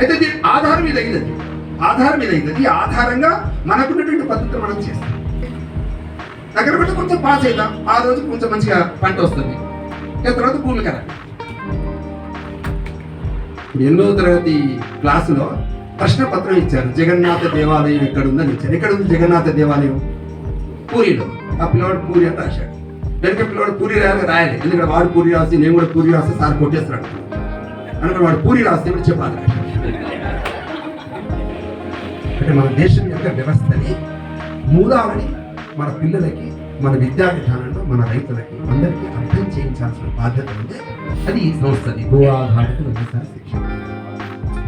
అయితే దీని ఆధారం మీద అయినది ఆధారం మీద అయినది ఆధారంగా మనకున్నటువంటి పద్ధతులు మనం చేస్తాం. దగ్గర పెట్టి కొంచెం పాస్ అవుతాం ఆ రోజు కొంచెం మంచిగా పంట వస్తుంది. తర్వాత భూమి కర ఎన్నో తరగతి క్లాసులో ప్రశ్న పత్రం ఇచ్చారు. జగన్నాథ దేవాలయం ఎక్కడ ఉందని ఇచ్చారు. ఎక్కడ ఉంది జగన్నాథ దేవాలయం? పూరిలో. ఆ పిల్లవాడు పూరి అని రాశాడు. వెనక పిల్లవాడు పూరి రాయాలి రాయాలి ఎందుకంటే వాడు పూరి రాసి నేను కూడా పూరి రాస్తే సార్ కొట్టేస్తాడు. అనుకుని వాడు పూరి రాస్తే ఇప్పుడు చెప్పాలి. అంటే మన దేశం యొక్క వ్యవస్థని మూలాలని మన పిల్లలకి మన విద్యా విధానంలో మన రైతులకి అందరికీ అర్థం చేయించాల్సిన బాధ్యత ఉంది. అది ఈ సంస్థది భూ ఆధారిత వ్యవసాయ శిక్షణ.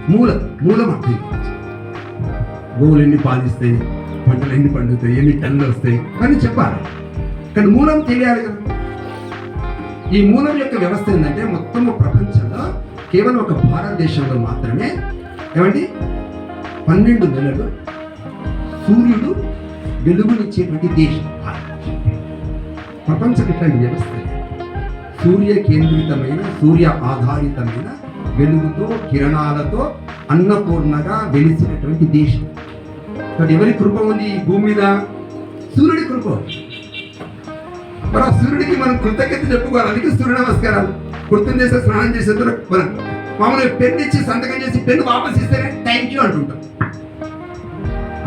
మూలం మూలం అర్థం చేయించాలి. గోవులు ఎన్ని పాలిస్తాయి పంటలు ఎన్ని పండుతాయి ఎన్ని టన్నులు వస్తాయి అని చెప్పాలి. కానీ మూలం తెలియాలి కదా. ఈ మూలం యొక్క వ్యవస్థ ఏంటంటే మొత్తం ప్రపంచంలో కేవలం ఒక భారతదేశంలో మాత్రమే. ఏమండి? పన్నెండు నెలలు సూర్యుడు వెలుగునిచ్చేటువంటి దేశం భారతదేశం. ప్రపంచం వ్యవస్థ? సూర్య కేంద్రితమైన సూర్య ఆధారితమైన వెలుగుతో కిరణాలతో అన్నపూర్ణగా వెలిసినటువంటి దేశం. కాబట్టి ఎవరి కృప ఉంది ఈ భూమి మీద? సూర్యుడి కృప. మరి ఆ సూర్యుడికి మనం కృతజ్ఞత చెప్పుకోవాలి. అందుకే సూర్య నమస్కారాలు. కృతం చేసే స్నానం చేసే మనం మామూలుగా పెన్ను ఇచ్చి సంతకం చేసి పెన్ను వాపస్ ఇస్తేనే థ్యాంక్ యూ అంటుంటాం.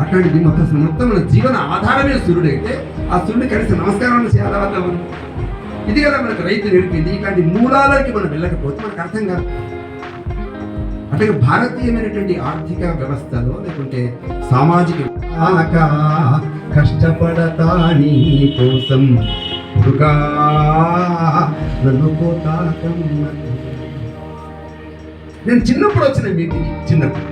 అట్లాంటిది మొత్తం మొత్తం మన జీవన ఆధారమే సూర్యుడు అయితే ఆ సూర్యుడు కలిసి నమస్కారం చేయాలి ఇది కదా మనకు రైతు నేర్పింది ఇట్లాంటి మూలాలకి మనం వెళ్ళకపోతే మనకు అర్థం కాదు. అట్లాగే భారతీయమైనటువంటి ఆర్థిక వ్యవస్థలో లేకుంటే సామాజిక ఆక కష్టపడతా నీ కోసం దుర్గా నన్ను పోతాకన్నది. నేను చిన్నప్పుడు వచ్చిన మీటింగ్ చిన్నప్పుడు.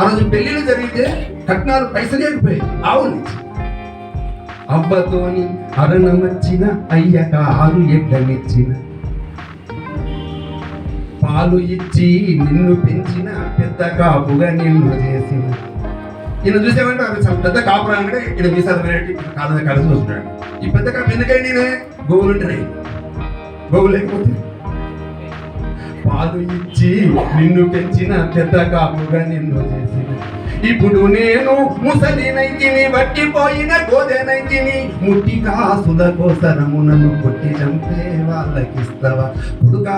ఆ రోజు పెళ్ళిలో జరిగితే కట్నాలు పైసలు ఆవులు అబ్బతోని అరణమచ్చిన అయ్యక ఆరు ఎడ్డనిచ్చిన. పాలు ఇచ్చి నిన్ను పెంచిన పెద్ద కాపుగా నిన్ను చేసిన. ఈయన చూసేమంటే అవి చాలా పెద్ద కాపురం అంటే ఇక్కడ మీసాలు వెరైటీ కాదు కలిసి వస్తున్నాడు. ఈ పెద్ద కాపు ఎందుకంటే నేనే? గోవులు ఉంటున్నాయి గోవులు లేకపోతే? పాలు ఇచ్చి నిన్ను పెంచిన పెద్ద కాపుగా నిన్ను చేసిన. ఇప్పుడు నేను ముసలినైతిని వట్టిపోయిన గోదెనైతిని ముట్టి కాసుల కోసరము నన్ను కొట్టి చంపే వాళ్ళకిస్తవా? పుడుగా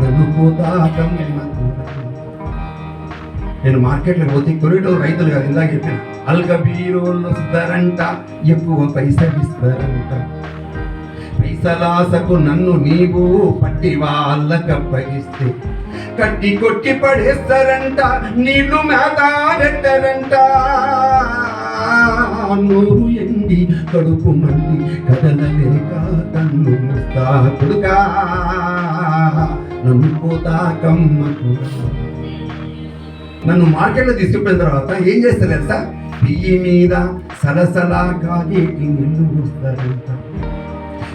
నన్ను పోతాకమ్మకు నేను మార్కెట్లో పోతే కొనేటో రైతులు కాదు ఇందాక చెప్పిన అల్క వస్తారంట ఎక్కువ పైసలు ఇస్తారంట పైసలాసకు నన్ను నీవు పట్టి వాళ్ళకప్పగిస్తే కట్టి కొట్టి పడేస్తారంట నీళ్ళు మేత పెట్టరంట నూరు ఎండి కడుపు మండి కదలలేక కన్ను మూస్తా కొడుకా నమ్ముకోతా కమ్మ కూడా. నన్ను మార్కెట్లో తీసుకుపోయిన తర్వాత ఏం చేస్తారు తెలుసా? బియ్యి మీద సలసలా గాలి నిన్ను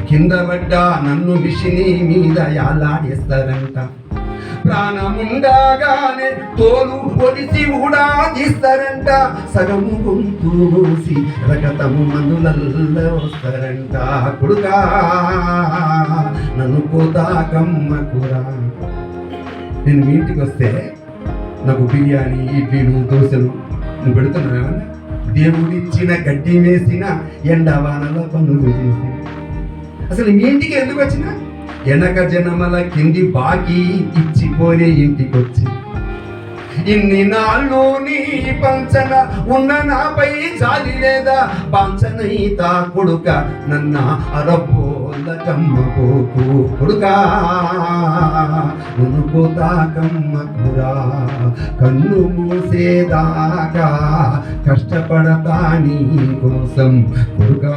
కింద పడ్డ నన్ను మిషిని మీద యాలాడేస్తారంట. ప్రాణముండగానే తోలు పొడిసి కూడా తీస్తారంట సగము గొంతు రగతము రకతము మందులల్లో వస్తారంట. కొడుకా నన్ను పోతా కమ్మకురా నేను మీ ఇంటికి వస్తే నాకు బిర్యానీ ఇడ్లీలు దోశలు. నువ్వు పెడుతున్నావు? దేవుడిచ్చిన గడ్డి వేసిన ఎండవానల పనులు చేసి అసలు మీ ఇంటికి ఎందుకు వచ్చిన? వెనక జనమల కింది బాకీ ఇచ్చిపోనే ఇంటికి వచ్చి ఇన్ని నాళ్ళు నీ పంచన ఉన్న నాపై జాలి లేదా? పంచనైత కొడుక నన్న అరబ్బో కమ్మ పోకు కొడుక. ఉనుకుతా కన్ను మూసేదాకా కష్టపడతా నీ కోసం కొడుకా.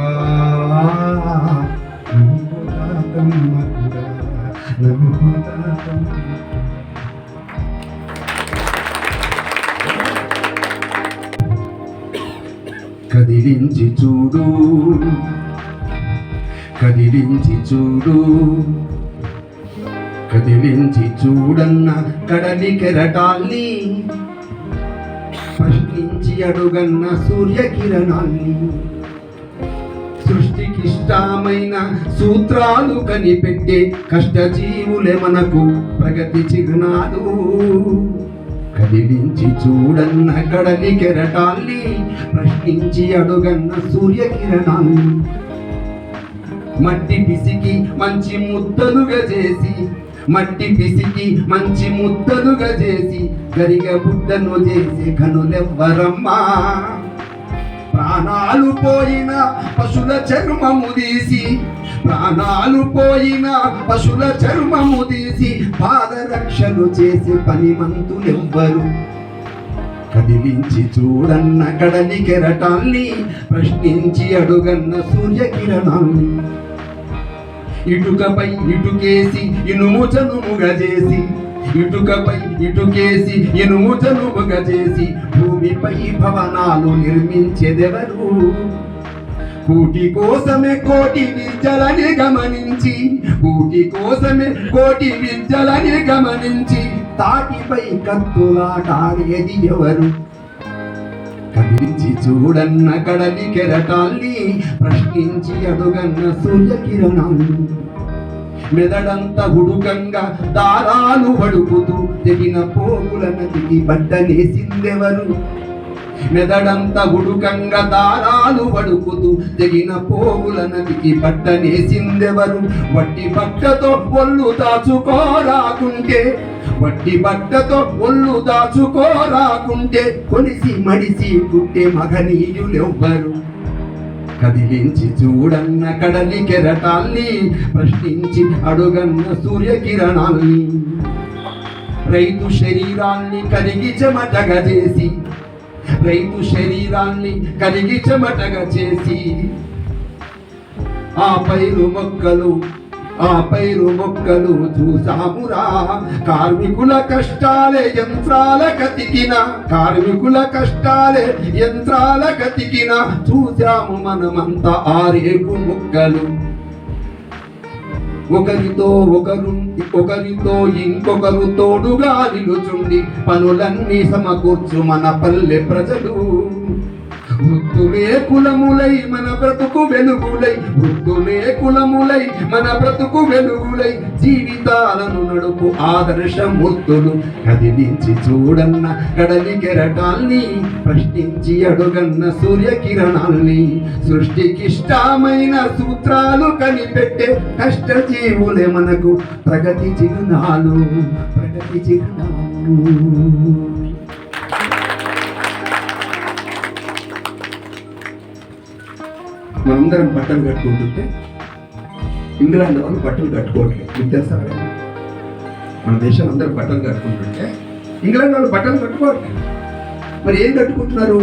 కదిలించి చూడు. కదిలించి చూడు కదిలించి చూడన్న కడలి కెరటాల్ని ప్రశ్నించి అడుగన్న సూర్యకిరణాల్ని. సృష్టికిష్టమైన సూత్రాలు కనిపెట్టే కష్టజీవులే మనకు ప్రగతి చిరునాలు. కదిలించి చూడన్న కడలి కెరటాల్ని ప్రశ్నించి అడుగన్న సూర్యకిరణాన్ని మట్టి పిసికి మంచి ముద్దలుగా చేసి మట్టి పిసికి మంచి ముద్దలుగా చేసి గరిగ బుద్ధను చేసి కనులెవ్వరమ్మా. ప్రాణాలు పోయిన పశుల చర్మము తీసి ప్రాణాలు పోయిన పశుల చర్మము తీసి పాదరక్షలు చేసి పనిమంతులెవ్వరు. కదిలించి చూడన్న కడలి కెరటాల్ని ప్రశ్నించి అడుగన్న సూర్యకిరణాల్ని ఇటుకపై ఇటుకేసి ఇనుము చనుముగా చేసి ఇటుకపై ఇటుకేసి ఇనుము చనుముగా చేసి భూమిపై భవనాలు నిర్మించేదెవరు? కూటి కోసమే కోటి విద్యలని గమనించి కూటి కోసమే కోటి విద్యలని గమనించి. తాటిపై కత్తులాటాడేది ఎవరు? కదిలించి చూడన్న కడలి కెరటాల్ని ప్రశ్నించి అడుగన్న సూర్యకిరణాలు మెదడంత ఉడుకంగా దారాలు వడుకుతూ తెగిన పోగుల నదికి బట్టనేసిందెవరు మెదడంత ఉడుకంగా దారాలు వడుకుతూ తెగిన పోగుల నదికి బట్టనేసిందెవరు వట్టి బట్టతో ఒళ్ళు దాచుకోరాకుంటే వట్టి బట్టతో ఒళ్ళు దాచుకోరాకుంటే కొలిసి మడిసి పుట్టే మగనీయులెవ్వరు. కదిలించి చూడన్న కడలి కెరటాల్ని ప్రశ్నించి అడుగన్న సూర్యకిరణాల్ని. రైతు శరీరాన్ని కలిగి చెమటగా చేసి రైతు శరీరాన్ని కలిగి చెమటగ చేసి ఆ పైరు మొక్కలు ఆ పైరు మొక్కలు చూసామురా కార్మికుల కష్టాలే యంత్రాల కతికిన. కార్మికుల కష్టాలే యంత్రాల కతికిన. చూసాము మనమంతా ఆరేపు మొక్కలు. ఒకరితో ఒకరు ఒకరితో ఇంకొకరు తోడుగా నిలుచుండి పనులన్నీ సమకూర్చు మన పల్లె ప్రజలు. వృద్ధులే కులములై మన బ్రతుకు వెలుగులై వృద్ధులే కులములై మన బ్రతుకు వెలుగులై జీవితాలను నడుపు ఆదర్శమూర్తులు కదిలించి చూడన్న కడలి కెరటాల్ని ప్రశ్నించి అడుగన్న సూర్యకిరణాల్ని సృష్టికిష్టమైన సూత్రాలు కనిపెట్టే కష్టజీవులే మనకు ప్రగతి చిరునాలు ప్రగతి చిరునాలు. మనందరం బట్టలు కట్టుకుంటుంటే ఇంగ్లాండ్ వాళ్ళు బట్టలు కట్టుకోవట్లేదు. విద్యాసాగర్ మన దేశం అందరూ బట్టలు కట్టుకుంటుంటే ఇంగ్లాండ్ వాళ్ళు బట్టలు కట్టుకోవట్లేదు. మరి ఏం కట్టుకుంటున్నారు?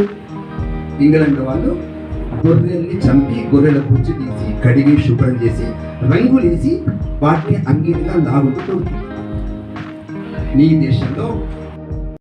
ఇంగ్లాండ్ వాళ్ళు గొర్రెల్ని చంపి గొర్రెల పుచ్చి తీసి కడిగి శుభ్రం చేసి రంగులేసి వాటిని అంగీగా లాగుతూ నీ దేశంలో